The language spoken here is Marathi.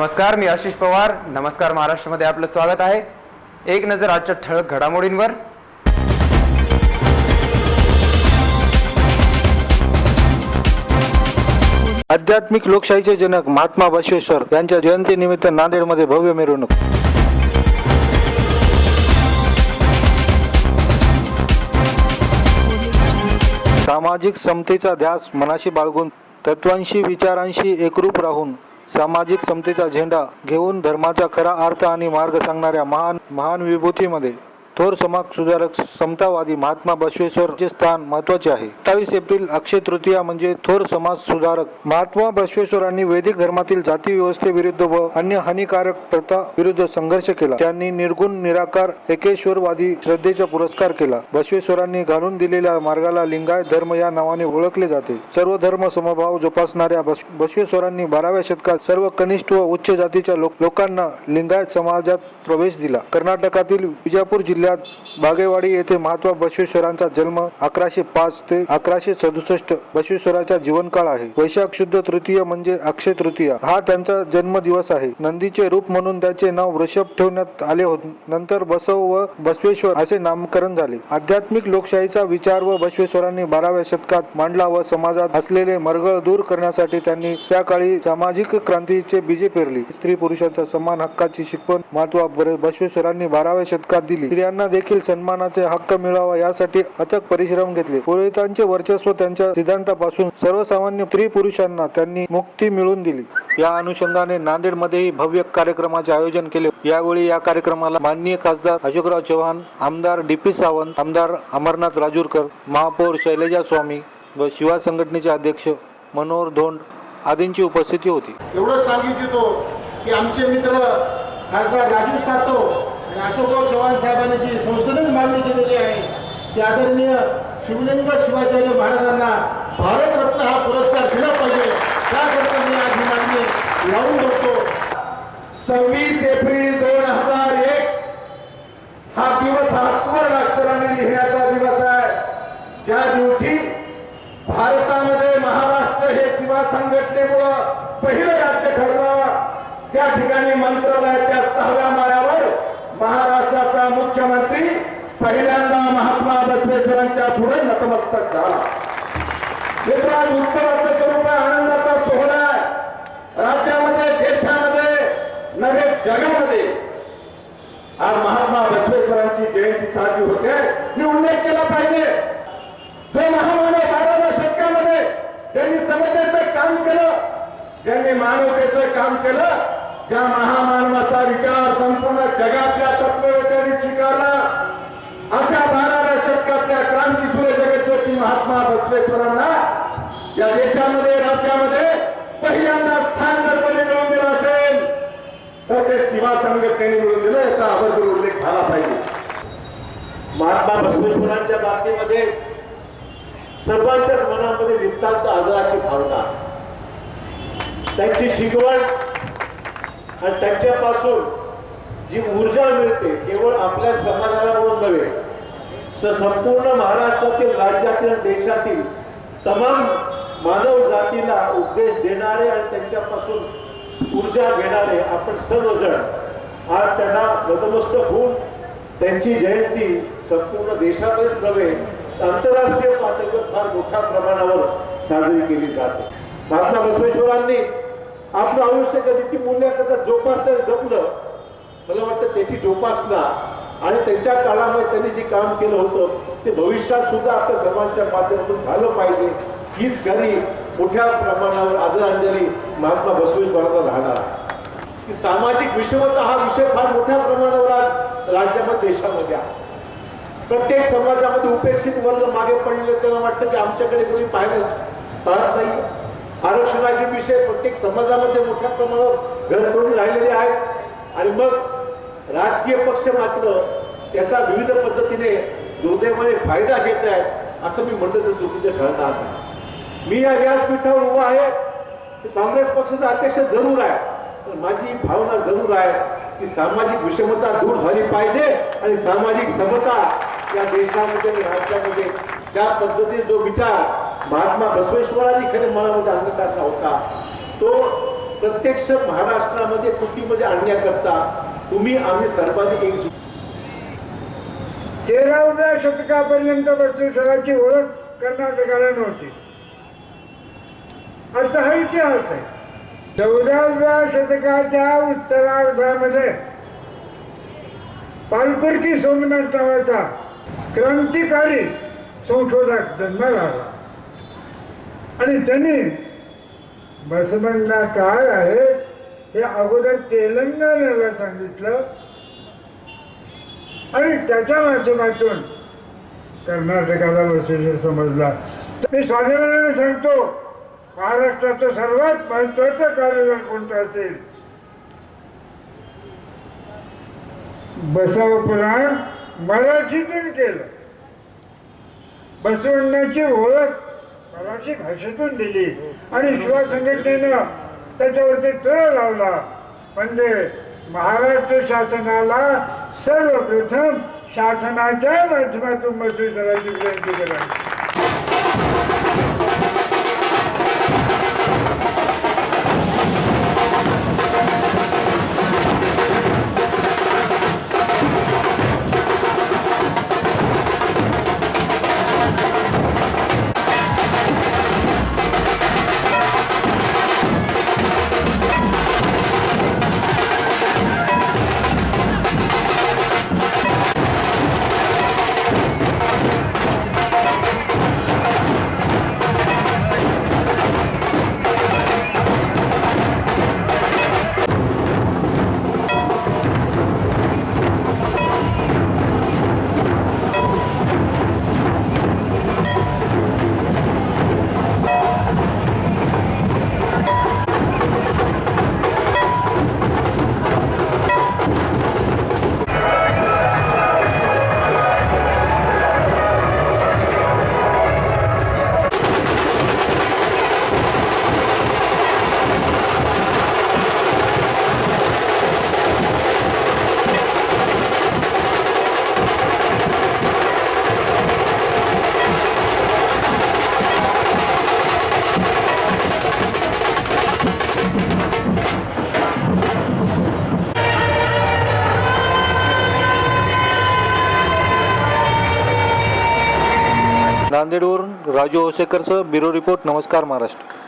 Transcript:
नमस्कार मी आशिष पवार. नमस्कार महाराष्ट्रामध्ये आपलं स्वागत आहे. एक नजर आजच्या ठळक घडामोडींवर. आध्यात्मिक लोकशाहीचे जनक महात्मा बसवेश्वर यांच्या जयंतीनिमित्त नांदेडमध्ये भव्य मिरवणूक. सामाजिक समतेचा ध्यास मनाशी बाळगून तत्वांशी विचारांशी एकरूप राहून सामाजिक समतेचा झेंडा घेऊन धर्माचा खरा अर्थ आणि मार्ग सांगणाऱ्या महान महान विभूतीमध्ये थोर समाज सुधारक समतावादी महात्मा बसवेश्वरचे स्थान महत्त्वाचे आहे. अठ्ठावीस एप्रिल अक्षय तृतीया म्हणजे थोर समाज सुधारक महात्मा बसवेश्वरांनी वैदिक धर्मातील जाती व्यवस्थेविरुद्ध व अन्य हानिकारक प्रथा विरुद्ध संघर्ष केला. त्यांनी निर्गुण निराकार एकेश्वरवादी श्रद्धेचा पुरस्कार केला. बसवेश्वरांनी घालून दिलेल्या मार्गाला लिंगायत धर्म या नावाने ओळखले जाते. सर्व धर्म समभाव जोपासणाऱ्या बसवेश्वरांनी बाराव्या शतकात सर्व कनिष्ठ व उच्च जातीच्या लोक लोकांना लिंगायत समाजात प्रवेश दिला. कर्नाटकातील विजापूर जिल्ह्यात बागेवाडी येथे महात्मा बसवेश्वरांचा जन्म अकराशे पाच ते अकराशे सदुसष्ट बसवेश्वराचा जीवनकाळ आहे. वैशाख शुद्ध तृतीय म्हणजे अक्षय तृतीया. हा त्यांचा जन्मदिवस आहे. नंदीचे रूप म्हणून त्याचे नाव वृषभ ठेवण्यात आले होते. नंतर बसव व बसवेश्वर असे नामकरण झाले. आध्यात्मिक लोकशाहीचा विचार व बसवेश्वरांनी बाराव्या शतकात मांडला व समाजात असलेले मरगळ दूर करण्यासाठी त्यांनी त्या काळी सामाजिक क्रांतीचे बीजे पेरली. स्त्री पुरुषांचा समान हक्काची शिकवण महत्वा बसवेश्वरांनी बाराव्या शतकात दिली. स्त्रियांना देखील सन्मानाचे हक्क मिळावा यासाठी अथक परिश्रम घेतले. पुरोहितांचे वर्चस्व त्यांच्या सिद्धांतापासून सर्वसामान्य स्त्री पुरुषांना त्यांनी मुक्ती मिळवून दिली. या अनुषंगाने नांदेडमध्येही भव्य कार्यक्रमाचे आयोजन केले. यावेळी या कार्यक्रमाला माननीय खासदार अशोकराव चव्हाण आमदार डी पी सावंत आमदार अमरनाथ राजूरकर महापौर शैलजा स्वामी व शिवा संघटनेचे अध्यक्ष मनोहर धोंड आदींची उपस्थिती होती. एवढं सांगितलं की आमचे मित्र खासदार राजू सातव आणि अशोकराव चव्हाण साहेबांनी जी संसदेत मागणी केलेली आहे की आदरणीय शिवलिंग शिवाचार्य महाराजांना भारतरत्न हा पुरस्कार दिला पाहिजे. त्याकरता मी आज ही मागणी लावून बघतो. सव्वीस एप्रिल दोन हजार महाराष्ट्राचा मुख्यमंत्री पहिल्यांदा महात्मा बसवेश्वरांच्या पुढे नतमस्तक झाला. मित्रांनो उत्सवाचं स्वरूप आनंदाचा सोहळा आहे. राज्यामध्ये देशामध्ये नव्हे जगामध्ये. आज महात्मा बसवेश्वरांची जयंती साजरी होते. मी उल्लेख केला पाहिजे. जो महामानव बाराव्या शतकामध्ये ज्यांनी समतेचं काम केलं ज्यांनी मानवतेचं काम केलं ज्या महामानवाचा विचार संपूर्ण जगातल्या तत्ववेत्यांनी स्वीकारला अशा बाराव्या शतकातल्या क्रांती सूर्य जगज्योती महात्मा बसवेश्वरांना या देशामध्ये राज्यामध्ये पहिल्यांदा स्थान जर कोणी मिळवून दिलं असेल तर ते शिवा संघटनेने मिळवून दिलं याचा आवर्जून उल्लेख झाला पाहिजे. महात्मा बसवेश्वरांच्या बाबतीमध्ये सर्वांच्याच मनामध्ये नितांत आदराची भावना त्यांची शिकवण आणि त्यांच्यापासून जी ऊर्जा मिळते केवळ आपल्या समाजाला म्हणून नव्हे स- संपूर्ण महाराष्ट्रातील राज्यातील देशातील तमाम मानव जातीला उपदेश देणारे आणि त्यांच्यापासून ऊर्जा घेणारे आपण सर्वजण आज त्यांना नतमस्तक होऊन त्यांची जयंती संपूर्ण देशातच नव्हे आंतरराष्ट्रीय पातळीवर फार मोठ्या प्रमाणावर साजरी केली जाते. महात्मा बसवेश्वरांनी आपलं आयुष्य कधी ती मूल्याकरता कदा जपलं मला वाटतं त्याची जोपासना आणि त्यांच्या काळामध्ये त्यांनी जे काम केलं होतं ते भविष्यात सुद्धा आपल्या सर्वांच्या माध्यमातून झालं पाहिजे. हीच खरी मोठ्या प्रमाणावर आदरांजली महात्मा बसवेश्वरांना राहणार. की सामाजिक विषमता हा विषय फार मोठ्या प्रमाणावर आज राज्यामध्ये देशामध्ये आहे. प्रत्येक समाजामध्ये उपेक्षित वर्ग मागे पडले त्यांना वाटतं की आमच्याकडे कोणी पाहिलं पाहत नाही आरक्षणाचे विषय प्रत्येक समाजामध्ये मोठ्या प्रमाणावर घर करून राहिलेले आहेत. आणि मग राजकीय पक्ष मात्र त्याचा विविध पद्धतीने दुर्दैवाने फायदा घेत आहे असं मी म्हणलं तर चुकीचं ठरणार मी या व्यासपीठावर उभा आहे. की काँग्रेस पक्षाचा अध्यक्ष जरूर आहे. पण माझी भावना जरूर आहे की सामाजिक विषमता दूर झाली पाहिजे आणि सामाजिक समता या देशामध्ये आणि राज्यामध्ये ज्या पद्धतीने जो विचार महात्मा बसवेश्वरांनी खरे मनामध्ये अंगीकारला होता. तो प्रत्यक्ष महाराष्ट्रामध्ये कृतीमध्ये आणण्याकरता तुम्ही आम्ही सर्वांनी एक तेराव्या शतकापर्यंत बसवेश्वराची ओळख कर्नाटकाला नव्हती. आता हा इतिहास आहे. चौदाव्या शतकाच्या उत्तरार्धामध्ये पालकुर्की सोमनाथ नावाचा क्रांतिकारी संशोधक जन्माला आला. आणि त्यांनी बसवण्णा काय आहे हे अगोदर तेलंगणाला सांगितलं. आणि त्याच्या माध्यमातून कर्नाटकाला बसवेश्वर समजला. मी स्वाभिमानाने सांगतो महाराष्ट्राचं सर्वात महत्वाचं कार्यक्रम कोणतं असेल? बसव पुराण मराठीतून केलं. बसवण्याची ओळख मराठी भाषेतून दिली. आणि शिवा संघटनेनं त्याच्यावरती तळ लावला. म्हणजे महाराष्ट्र शासनाला सर्वप्रथम शासनाच्या माध्यमातून बसवेश्वराची विनंती केला. नांदेडवरून राजू ओसेकरचं ब्युरो रिपोर्ट. नमस्कार महाराष्ट्र.